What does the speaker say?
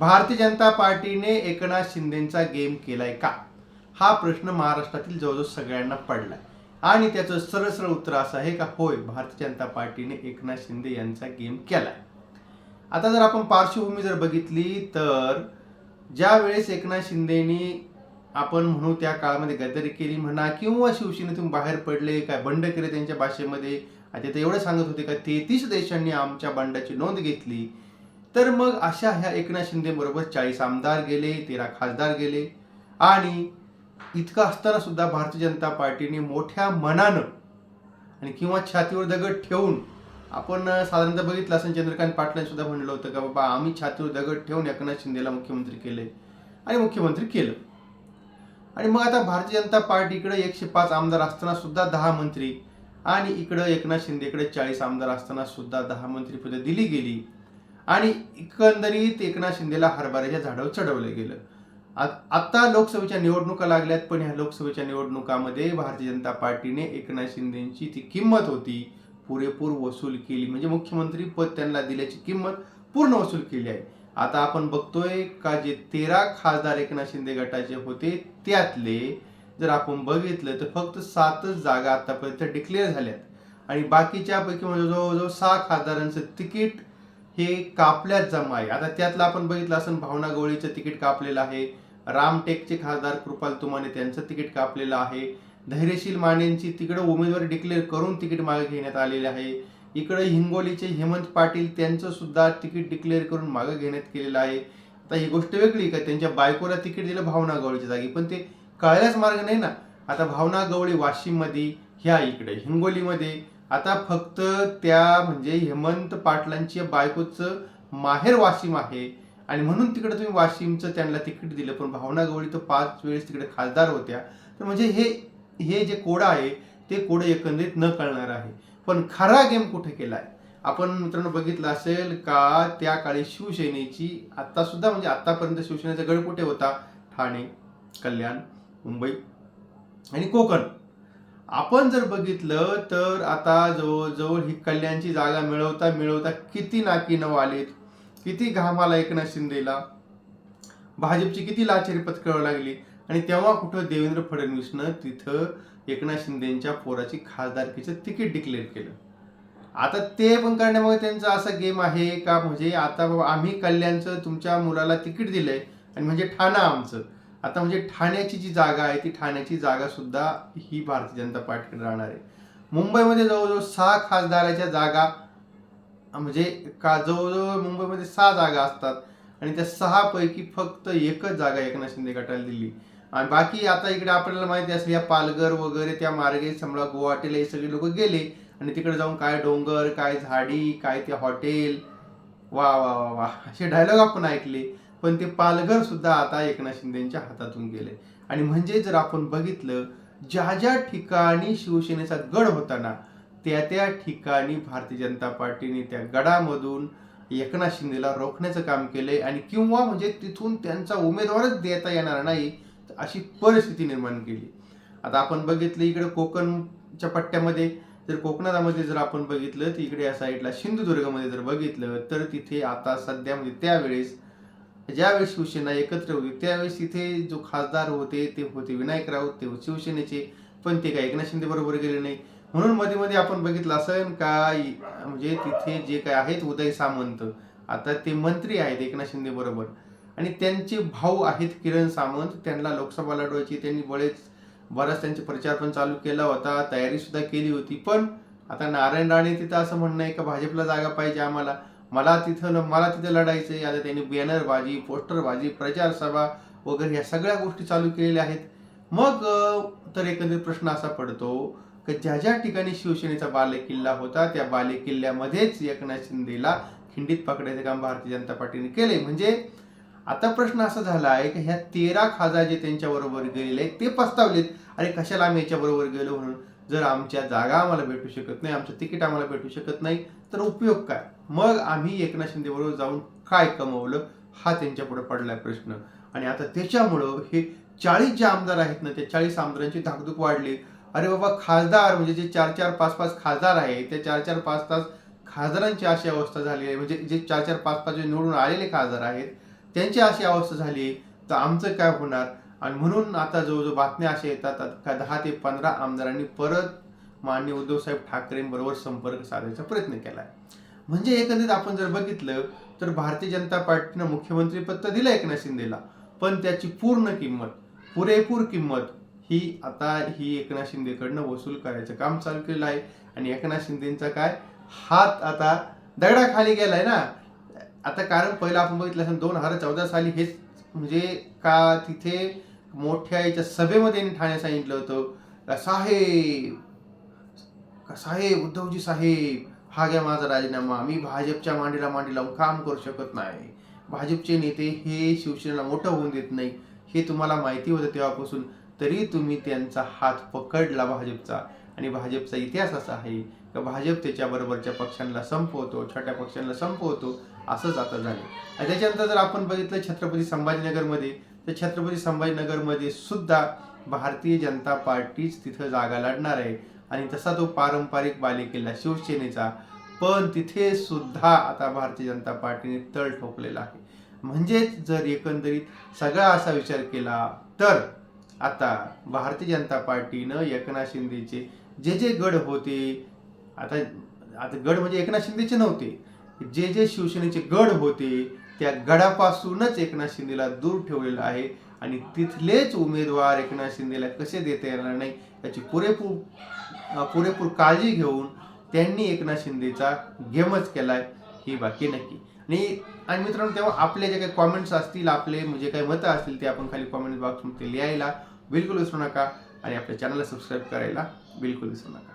Bharatiya Janata पार्टीने Eknath शिंदेचा game केलाय का? हा प्रश्न महाराष्ट्रातील जवळजवळ सगळ्यांना पडलाय. आणि त्याचं सरळ सरळ उत्तर असं आहे का? होय भारतीय जनता पार्टीने एकनाथ शिंदे यांचा गेम केलाय. आता जर आपण पार्श्वभूमी जर बघितली तर ज्या वेळेस एकनाथ शिंदेनी आपण म्हणू त्या काळामध्ये गद्दारी केली म्हणा किंवा शिवसेनेतून बाहेर पडले काय बंड केले त्यांच्या भाषेमध्ये आता ते एवढं सांगत होते का तेहतीस देशांनी आमच्या बंडाची नोंद घेतली तर मग अशा ह्या एकनाथ शिंदे बरोबर चाळीस आमदार गेले तेरा खासदार गेले. आणि इतकं असताना सुद्धा भारतीय जनता पार्टीने मोठ्या मनानं आणि किंवा छातीवर दगड ठेवून आपण साधारणतः बघितलं असं चंद्रकांत पाटलांनी सुद्धा म्हणलं होतं का बाबा आम्ही छातीवर दगड ठेवून एकनाथ शिंदेला मुख्यमंत्री केले आणि मुख्यमंत्री केलं. आणि मग आता भारतीय जनता पार्टीकडे एकशे पाच आमदार असताना सुद्धा दहा मंत्री आणि इकडं एकनाथ शिंदेकडे चाळीस आमदार असताना सुद्धा दहा मंत्रीपदे दिली गेली. आणि एकंदरीत एकनाथ शिंदेला हरभऱ्याच्या झाडावर चढवलं गेलं. आत्ता लोकसभेच्या निवडणुका लागल्यात पण ह्या लोकसभेच्या निवडणुकामध्ये भारतीय जनता पार्टीने एकनाथ शिंदेची ती किंमत होती पुरेपूर वसूल केली. म्हणजे मुख्यमंत्री पद त्यांना दिल्याची किंमत पूर्ण वसूल केली आहे. आता आपण बघतोय का जे तेरा खासदार एकनाथ शिंदे गटाचे होते त्यातले जर आपण बघितलं तर फक्त सातच जागा आतापर्यंत डिक्लेअर झाल्यात. आणि बाकीच्या पैकी म्हणजे जवळजवळ सहा खासदारांचं तिकीट हे कापल्यात जमा आहे. आता त्यातलं आपण बघितलं असं भावना गवळीचं तिकीट कापलेलं आहे. रामटेकचे खासदार कृपाल तुमाने त्यांचं तिकीट कापलेलं आहे. धैर्यशील मानेंची तिकडं उमेदवारी डिक्लेअर करून तिकीट मागे घेण्यात आलेले आहे. इकडे हिंगोलीचे हेमंत पाटील त्यांचं सुद्धा तिकीट डिक्लेअर करून मागे घेण्यात केलेलं आहे. आता ही गोष्ट वेगळी का? त्यांच्या बायकोला तिकीट दिलं भावना गवळीच्या जागी. पण ते कळल्याच मार्ग नाही ना. आता भावना गवळी वाशिममध्ये ह्या इकडे हिंगोलीमध्ये आता फक्त त्या म्हणजे हेमंत पाटलांच्या बायकोचं माहेर वाशिम आहे. आणि म्हणून तिकडे तुम्ही वाशिमचं त्यांना तिकीट दिलं. पण भावना गवळी तर पाच वेळेस तिकडे खासदार होत्या. तर म्हणजे हे हे जे कोडं आहे ते कोडं एकंदरीत न कळणार आहे. पण खरा गेम कुठे केलाय? आपण मित्रांनो बघितलं असेल का त्या काळी शिवसेनेची आता सुद्धा म्हणजे आतापर्यंत शिवसेनेचा गड कुठे होता? ठाणे कल्याण मुंबई आणि कोकण. आपण जर बघितलं तर आता जवळजवळ ही कल्याणची जागा मिळवता मिळवता किती नाकीनं आलेत? किती घामाला एकनाथ शिंदेला? भाजपची किती लाचारी पत्करावी लागली? आणि तेव्हा कुठं देवेंद्र फडणवीसनं तिथं एकनाथ शिंदेच्या पोराची खासदारकीचं तिकीट डिक्लेअर केलं? आता ते पण करण्यामुळे त्यांचा असा गेम आहे का? म्हणजे आता बाबा आम्ही कल्याणचं तुमच्या मुलाला तिकीट दिलंय. आणि म्हणजे ठाणा आमचं. आता म्हणजे ठाण्याची जी जागा आहे ती ठाण्याची जागा सुद्धा ही भारतीय जनता पार्टीकडे राहणार आहे. मुंबईमध्ये जवळजवळ सहा खासदाराच्या जागा म्हणजे का जवळजवळ मुंबईमध्ये सहा जागा असतात आणि त्या सहा पैकी फक्त एकच जागा एकनाथ शिंदे गटाला दिली. आणि बाकी आता इकडे आपल्याला माहिती असेल या पालघर वगैरे त्या मार्गे समजा गुवाहाटीला हे सगळे लोक गेले आणि तिकडे जाऊन काय डोंगर काय झाडी काय ते हॉटेल वा वा वा वा असे डायलॉग आपण ऐकले. पण ते पालघर सुद्धा आता एकनाथ शिंदेच्या हातातून गेले. आणि म्हणजे जर आपण बघितलं ज्या ज्या ठिकाणी शिवसेनेचा गड होता ना त्या त्या ठिकाणी भारतीय जनता पार्टीने त्या गडामधून एकनाथ शिंदेला रोखण्याचं काम केले आणि किंवा म्हणजे तिथून त्यांचा उमेदवारच देता येणार नाही अशी परिस्थिती निर्माण केली. आता आपण बघितलं इकडे कोकणच्या पट्ट्यामध्ये जर कोकणामध्ये जर आपण बघितलं तर इकडे या साईडला सिंधुदुर्गमध्ये जर बघितलं तर तिथे आता सध्या म्हणजे त्यावेळेस ज्यावेळेस शिवसेना एकत्र होती त्यावेळेस तिथे जो खासदार होते ते होते विनायक राऊत ते होते शिवसेनेचे पण ते काय एकनाथ शिंदे बरोबर गेले नाही. म्हणून मध्ये मध्ये आपण बघितलं असं का म्हणजे तिथे जे काय आहेत उदय सामंत आता ते मंत्री आहेत एकनाथ शिंदे बरोबर. आणि त्यांचे भाऊ आहेत किरण सामंत त्यांना लोकसभा लढवायची त्यांनी बरेच बराच त्यांचे प्रचार पण चालू केला होता तयारी सुद्धा केली होती. पण आता नारायण राणे तिथं असं म्हणणं आहे का भाजपला जागा पाहिजे आम्हाला? मला तिथं मला तिथं लढायचं आहे आता त्यांनी बॅनरबाजी पोस्टरबाजी प्रचारसभा प्रचार सभा वगैरे ह्या सगळ्या गोष्टी चालू केलेल्या आहेत. मग तर एकंदरीत प्रश्न असा पडतो की ज्या ज्या ठिकाणी शिवसेनेचा बालेकिल्ला होता त्या बालेकिल्ल्यामध्येच एकनाथ शिंदेला खिंडीत पकडायचं काम भारतीय जनता पार्टीने केले म्हणजे आता प्रश्न असा झाला आहे की ह्या तेरा खासदार जे त्यांच्याबरोबर गेलेले आहेत ते पस्तावलेत. अरे कशाला आम्ही याच्याबरोबर गेलो म्हणून? जर आमच्या जागा आम्हाला भेटू शकत नाही आमचं तिकीट आम्हाला भेटू शकत नाही तर उपयोग काय? मग आम्ही एकनाथ शिंदेबरोबर जाऊन काय कमवलं हा त्यांच्या पुढे पडलाय प्रश्न. आणि आता त्याच्यामुळं हे चाळीस जे आमदार आहेत ना त्या चाळीस आमदारांची धाकधूक वाढली. अरे बाबा खासदार म्हणजे जे चार चार पाच पाच खासदार आहे ते चार चार पाच तास खासदारांची अशी अवस्था झाली आहे. म्हणजे जे चार चार पाच पाच जे निवडून आलेले खासदार आहेत त्यांची अशी अवस्था झाली तर आमचं काय होणार? आणि म्हणून आता जवळजवळ बातम्या अशा येतात आता का दहा ते पंधरा आमदारांनी परत माननीय उद्धवसाहेब ठाकरेंबरोबर संपर्क साधायचा प्रयत्न केला आहे म्हणजे एकंदरीत आपण जर बघितलं तर भारतीय जनता पार्टीनं मुख्यमंत्री पद तर दिलं एकनाथ शिंदेला पण त्याची पूर्ण किंमत पुरेपूर किंमत ही आता ही एकनाथ शिंदेकडनं वसूल करायचं काम चालू केलं आहे. आणि एकनाथ शिंदेचा काय हात आता दगडाखाली गेलाय ना. आता कारण पहिलं आपण बघितलं दोन हजार चौदा साली हेच म्हणजे का तिथे मोठ्या याच्या सभेमध्ये ठाणे सांगितलं होतं साहेब साहेब उद्धवजी साहेब हा घ्या माझा राजीनामा मी भाजपच्या मांडीला मांडी लावून काम करू शकत नाही. भाजपचे नेते हे शिवसेनेला मोठं होऊन देत नाही हे तुम्हाला माहिती होतं तेव्हापासून तरी तुम्ही त्यांचा हात पकडला भाजपचा. आणि भाजपचा इतिहास असा आहे का भाजप त्याच्याबरोबरच्या पक्षांना संपवतो छोट्या पक्षांना संपवतो असंच आता झालं. आणि त्याच्यानंतर जर आपण बघितलं छत्रपती संभाजीनगरमध्ये तर छत्रपती संभाजीनगरमध्ये सुद्धा भारतीय जनता पार्टीच तिथं जागा लढणार आहे. आणि तसा तो पारंपरिक बालेकिल्ला शिवसेनेचा पण तिथे सुद्धा आता भारतीय जनता पार्टीने तळ ठोकलेला आहे. म्हणजेच जर एकंदरीत सगळा असा विचार केला तर आता भारतीय जनता पार्टीनं एकनाथ शिंदेचे जे जे गड होते आता आता गड म्हणजे एकनाथ शिंदेचे नव्हते. जे जे शिवसेनेचे गड होते त्या गडापासूनच एकनाथ शिंदेला दूर ठेवलेलं आहे आणि तिथलेच उमेदवार एकनाथ शिंदेला कसे देता येणार नाही याची पुरेपूर पुरेपूर काळजी घेऊन त्यांनी एकनाथ शिंदेचा गेमच केलाय ही बाकी नक्की. आणि आणि मित्रांनो तेव्हा आपले जे काही कॉमेंट्स असतील आपले म्हणजे काही मतं असतील ते आपण खाली कॉमेंट बॉक्समध्ये लिहायला बिलकुल विसरू नका आणि आपल्या चॅनलला सबस्क्राईब करायला बिलकुल विसरू नका.